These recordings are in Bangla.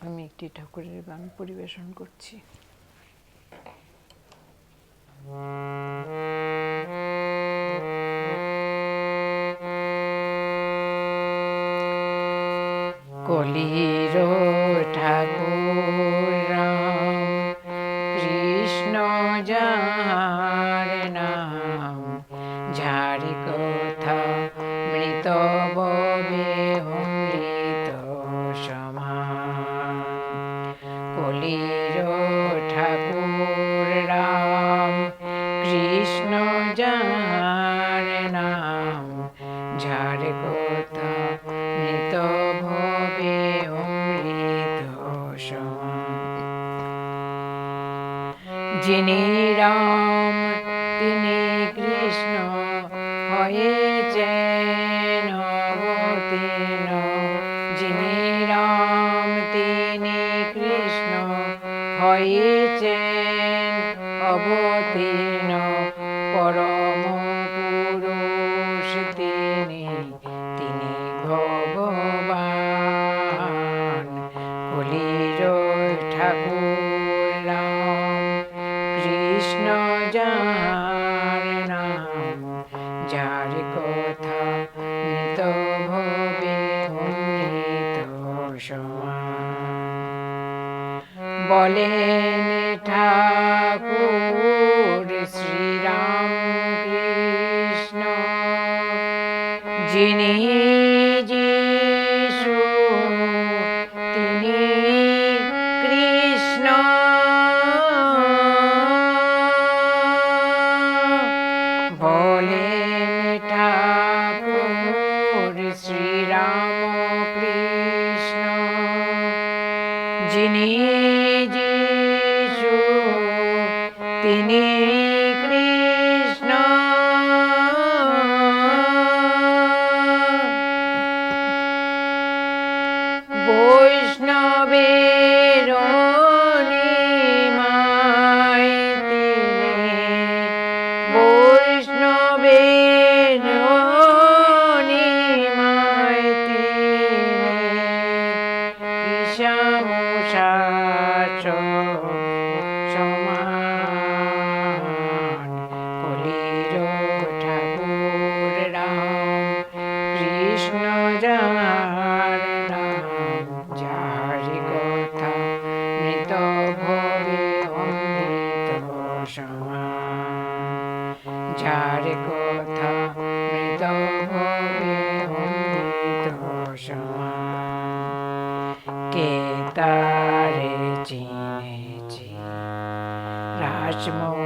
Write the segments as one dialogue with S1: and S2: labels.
S1: আমি একটি ঠাকুরের গান পরিবেশন করছি। কলির ঠাকুর রাম কৃষ্ণ যার কৃষ্ণ যার নাম ঝাড় কথা মৃত ভবে অমৃত যিনি রাম, তিনি কৃষ্ণ হয়েছেন অবতীর্ণ যিনি রাম, তিনি কৃষ্ণ হয়েছেন অবতীর্ণ। পরম পুরুষ তিনি তিনি ভগবান। কলির ঠাকুর কৃষ্ণ যার নাম, যার কথা সমান বলেন ঠাকুর শ্রীরাম কৃষ্ণ যিনি যিশু তিনি কৃষ্ণ। বলেন ঠাকুর শ্রীরাম কৃষ্ণ যিনি যিশু তিনি যার কথা মৃত ভবে অমৃত সমান તારે ચીને રાજમો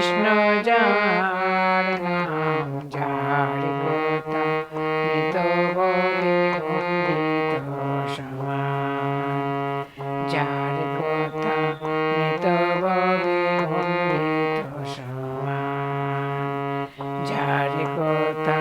S1: কৃষ্ণ যার নাম যার গোতা মৃত বলে অমৃত সমান যার গোতা মৃত বলে অমৃত সমান যার গোতা